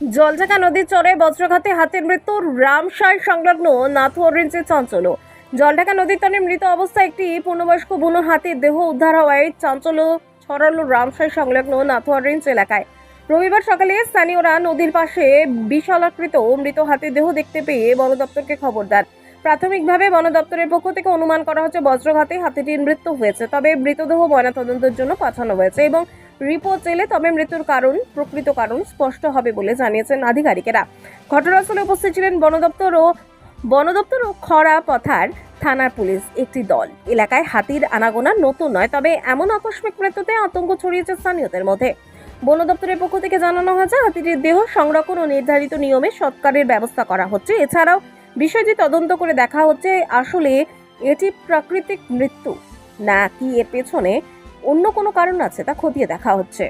জলঢাকা নদীর চরে বজ্রঘাতে হাতের মৃত্যু রামসার সংলগ্ন নাথুয়া রেঞ্জে চাঞ্চল্য। জলঢাকা নদীর তনে মৃত অবস্থায় একটি পূর্ণবয়স্ক বুনো হাতির দেহ উদ্ধার হওয়ায় চাঞ্চল্য ছড়ালো রামসার সংলগ্ন রেঞ্জ এলাকায়। রবিবার সকালে স্থানীয়রা নদীর পাশে বিশালাকৃত মৃত হাতির দেহ দেখতে পেয়ে বন দপ্তরকে খবর দেন। প্রাথমিকভাবে বন দপ্তরের পক্ষ থেকে অনুমান করা হচ্ছে, বজ্রঘাতে হাতিটির মৃত্যু হয়েছে, তবে মৃতদেহ ময়নাতদন্তের জন্য পাঠানো হয়েছে এবং রিপোর্ট এলে তবে মৃত্যুর কারণ, প্রকৃত কারণ স্পষ্ট হবে বলে জানিয়েছেন আধিকারিকেরা। ঘটনাস্থলে উপস্থিত ছিলেন বন দপ্তর ও বন দপ্তর ও খরা পথার থানার পুলিশ, একটি দল। এলাকায় হাতির আনাগোনা নতুন নয়, তবে এমন আকস্মিক মৃত্যুতে আতঙ্ক ছড়িয়েছে স্থানীয়দের মধ্যে। বন দপ্তরের পক্ষ থেকে জানানো হয়েছে, হাতিটির দেহ সংরক্ষণ ও নির্ধারিত নিয়মে সৎকারের ব্যবস্থা করা হচ্ছে। এছাড়াও বিষয়টি তদন্ত করে দেখা হচ্ছে আসলে এটি প্রাকৃতিক মৃত্যু, না কি এর পেছনে অন্য কোনো কারণ আছে তা খতিয়ে দেখা হচ্ছে।